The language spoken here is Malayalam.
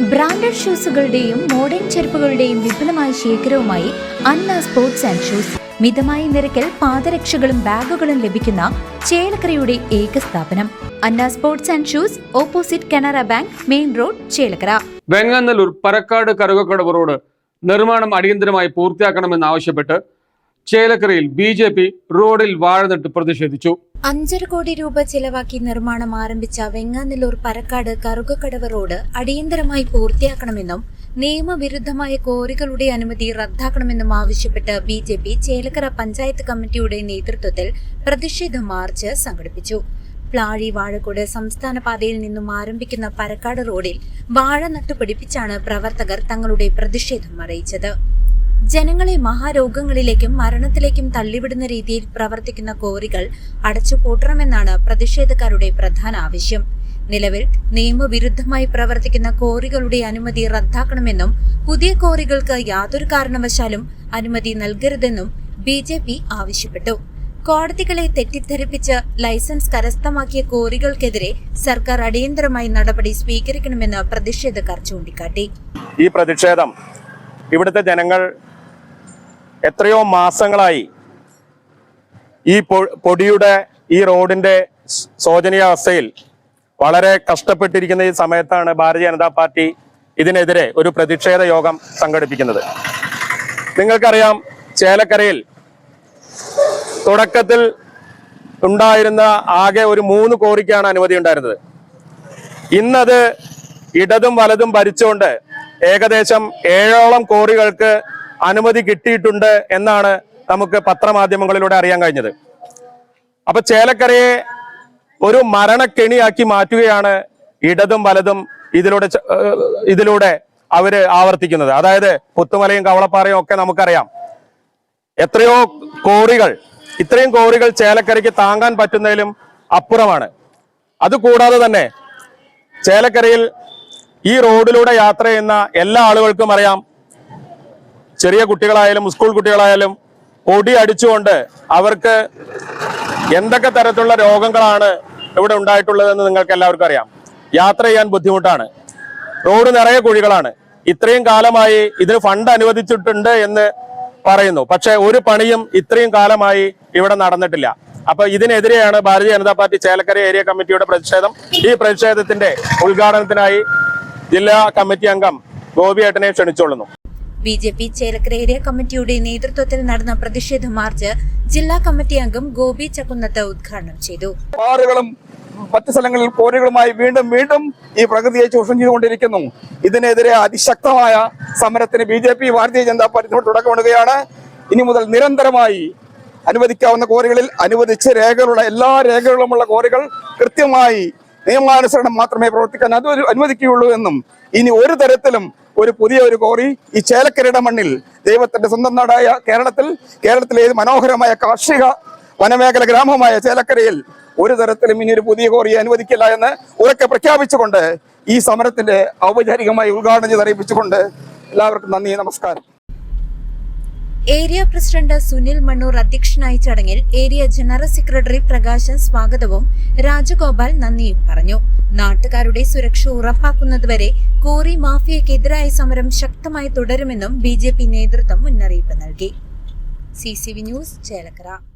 ബ്രാൻഡഡ് ഷൂസുകളുടെയും മോഡേൺ ചെരുപ്പുകളുടെയും വിപുലമായ ശേഖരവുമായി അന്ന സ്പോർട്സ് ആൻഡ് ഷൂസ്. മിതമായ നിരക്കിൽ പാദരക്ഷകളും ബാഗുകളും ലഭിക്കുന്ന ചേലക്കരയുടെ ഏക സ്ഥാപനം. Anna sports and shoes opposite Canara bank main road Chelakkara. Vengannallur Parakkad Karukakkadavu road നിർമ്മാണം അടിയന്തരമായി പൂർത്തിയാക്കണമെന്നാവശ്യപ്പെട്ട് ചേലക്കരയിൽ ബി ജെ പി റോഡിൽ വാഴനട്ട് പ്രതിഷേധിച്ചു. അഞ്ചര കോടി രൂപ ചെലവാക്കി നിർമ്മാണം ആരംഭിച്ച വെങ്ങാനല്ലൂർ പരക്കാട് കറുകക്കടവ് റോഡ് അടിയന്തരമായി പൂർത്തിയാക്കണമെന്നും നിയമവിരുദ്ധമായ കോറികളുടെ അനുമതി റദ്ദാക്കണമെന്നും ആവശ്യപ്പെട്ട് B J P Chelakkara panchayat കമ്മിറ്റിയുടെ നേതൃത്വത്തിൽ പ്രതിഷേധ മാർച്ച് സംഘടിപ്പിച്ചു. പ്ലാഴി വാഴക്കോട് സംസ്ഥാന പാതയിൽ നിന്നും ആരംഭിക്കുന്ന പരക്കാട് റോഡിൽ വാഴ നട്ടുപിടിപ്പിച്ചാണ് പ്രവർത്തകർ തങ്ങളുടെ പ്രതിഷേധം അറിയിച്ചത്. ജനങ്ങളെ മഹാരോഗങ്ങളിലേക്കും മരണത്തിലേക്കും തള്ളിവിടുന്ന രീതിയിൽ പ്രവർത്തിക്കുന്ന കോറികൾ അടച്ചുപൂട്ടണമെന്നാണ് പ്രതിഷേധക്കാരുടെ പ്രധാന ആവശ്യം. നിലവിൽ നിയമവിരുദ്ധമായി പ്രവർത്തിക്കുന്ന കോറികളുടെ അനുമതി റദ്ദാക്കണമെന്നും പുതിയ കോറികൾക്ക് യാതൊരു കാരണവശാലും അനുമതി നൽകരുതെന്നും ബി ജെ പി ആവശ്യപ്പെട്ടു. കോടതികളെ തെറ്റിദ്ധരിപ്പിച്ച് ലൈസൻസ് കരസ്ഥമാക്കിയ കോറികൾക്കെതിരെ സർക്കാർ അടിയന്തരമായി നടപടി സ്വീകരിക്കണമെന്ന് പ്രതിഷേധക്കാർ ചൂണ്ടിക്കാട്ടി. ഈ പ്രതിഷേധം ഇവിടുത്തെ ജനങ്ങൾ എത്രയോ മാസങ്ങളായി ഈ പൊടിയുടെ ഈ റോഡിന്റെ ശോചനീയാവസ്ഥയിൽ വളരെ കഷ്ടപ്പെട്ടിരിക്കുന്ന ഈ സമയത്താണ് ഭാരതീയ ജനതാ പാർട്ടി ഇതിനെതിരെ ഒരു പ്രതിഷേധ യോഗം സംഘടിപ്പിക്കുന്നത്. നിങ്ങൾക്കറിയാം ചേലക്കരയിൽ തുടക്കത്തിൽ ഉണ്ടായിരുന്ന ആകെ ഒരു മൂന്ന് കോറിക്കാണ് അനുമതി ഉണ്ടായിരുന്നത്. ഇന്നത് ഇടതും വലതും ഭരിച്ചുകൊണ്ട് ഏകദേശം ഏഴോളം കോറികൾക്ക് അനുമതി കിട്ടിയിട്ടുണ്ട് എന്നാണ് നമുക്ക് പത്രമാധ്യമങ്ങളിലൂടെ അറിയാൻ കഴിഞ്ഞത്. അപ്പൊ ചേലക്കരയെ ഒരു മരണക്കെണിയാക്കി മാറ്റുകയാണ് ഇടതും വലതും ഇതിലൂടെ ഇതിലൂടെ അവർ ആവർത്തിക്കുന്നത്. അതായത് പുത്തുമലയും കവളപ്പാറയും ഒക്കെ നമുക്കറിയാം. എത്രയോ കോറികൾ ഇത്രയും കോറികൾ ചേലക്കരയ്ക്ക് താങ്ങാൻ പറ്റുന്നതിലും അപ്പുറമാണ്. അതുകൂടാതെ തന്നെ ചേലക്കരയിൽ ഈ റോഡിലൂടെ യാത്ര ചെയ്യുന്ന എല്ലാ ആളുകൾക്കും അറിയാം ചെറിയ കുട്ടികളായാലും സ്കൂൾ കുട്ടികളായാലും പൊടി അടിച്ചുകൊണ്ട് അവർക്ക് എന്തൊക്കെ തരത്തിലുള്ള രോഗങ്ങളാണ് ഇവിടെ ഉണ്ടായിട്ടുള്ളതെന്ന് നിങ്ങൾക്ക് എല്ലാവർക്കും അറിയാം. യാത്ര ചെയ്യാൻ ബുദ്ധിമുട്ടാണ്. റോഡ് നിറയെ കുഴികളാണ്. ഇത്രയും കാലമായി ഇതിന് ഫണ്ട് അനുവദിച്ചിട്ടുണ്ട് എന്ന് പറയുന്നു. പക്ഷെ ഒരു പണിയും ഇത്രയും കാലമായി ഇവിടെ നടന്നിട്ടില്ല. അപ്പൊ ഇതിനെതിരെയാണ് ഭാരതീയ ജനതാ പാർട്ടി ചേലക്കര ഏരിയ കമ്മിറ്റിയുടെ പ്രതിഷേധം. ഈ പ്രതിഷേധത്തിന്റെ ഉദ്ഘാടനത്തിനായി ജില്ലാ കമ്മിറ്റി അംഗം ഗോപിയേട്ടനെ ക്ഷണിച്ചുകൊള്ളുന്നു. B J P Chelakkara area കമ്മിറ്റിയുടെ നേതൃത്വത്തിൽ നടന്ന പ്രതിഷേധ മാർച്ച് ജില്ലാ കമ്മിറ്റി അംഗം ഗോപി ചക്കുന്നത്ത് ഉദ്ഘാടനം ചെയ്തു. പാറുകളും മറ്റു സ്ഥലങ്ങളിൽ കോരുകളുമായി വീണ്ടും വീണ്ടും ഈ പ്രകൃതിയെ ചൂഷണം ചെയ്തുകൊണ്ടിരിക്കുന്നു. ഇതിനെതിരെ അതിശക്തമായ സമരത്തിന് B J P Bharatiya Janata party തുടക്കമിടുകയാണ്. ഇനി മുതൽ നിരന്തരമായി അനുവദിക്കാവുന്ന കോറികളിൽ അനുവദിച്ച് രേഖകളുള്ള എല്ലാ രേഖകളുമുള്ള കോറികൾ കൃത്യമായി നിയമാനുസരണം മാത്രമേ പ്രവർത്തിക്കാൻ അത് അനുവദിക്കുകയുള്ളൂ എന്നും ഇനി ഒരു തരത്തിലും ഒരു പുതിയ ഒരു കോറി ഈ ചേലക്കരയുടെ മണ്ണിൽ ദൈവത്തിന്റെ സ്വന്തം നാടായ കേരളത്തിൽ കേരളത്തിലെ മനോഹരമായ കാർഷിക വനമേഖല ഗ്രാമമായ ചേലക്കരയിൽ ഒരു തരത്തിലും ഇനി ഒരു പുതിയ കോറി അനുവദിക്കില്ല എന്ന് ഉറക്കെ പ്രഖ്യാപിച്ചുകൊണ്ട് ഈ സമരത്തിന്റെ ഔപചാരികമായി ഉദ്ഘാടനം ചെയ്ത് അറിയിപ്പിച്ചുകൊണ്ട് എല്ലാവർക്കും നന്ദി നമസ്കാരം. ഏരിയ പ്രസിഡന്റ് സുനിൽ മണ്ണൂർ അധ്യക്ഷനായി ചടങ്ങിൽ ഏരിയ ജനറൽ സെക്രട്ടറി പ്രകാശൻ സ്വാഗതവും രാജഗോപാൽ നന്ദിയും പറഞ്ഞു. നാട്ടുകാരുടെ സുരക്ഷ ഉറപ്പാക്കുന്നതുവരെ കോറി മാഫിയക്കെതിരായ സമരം ശക്തമായി തുടരുമെന്നും ബി നേതൃത്വം മുന്നറിയിപ്പ് നൽകി. C news Chelakkara.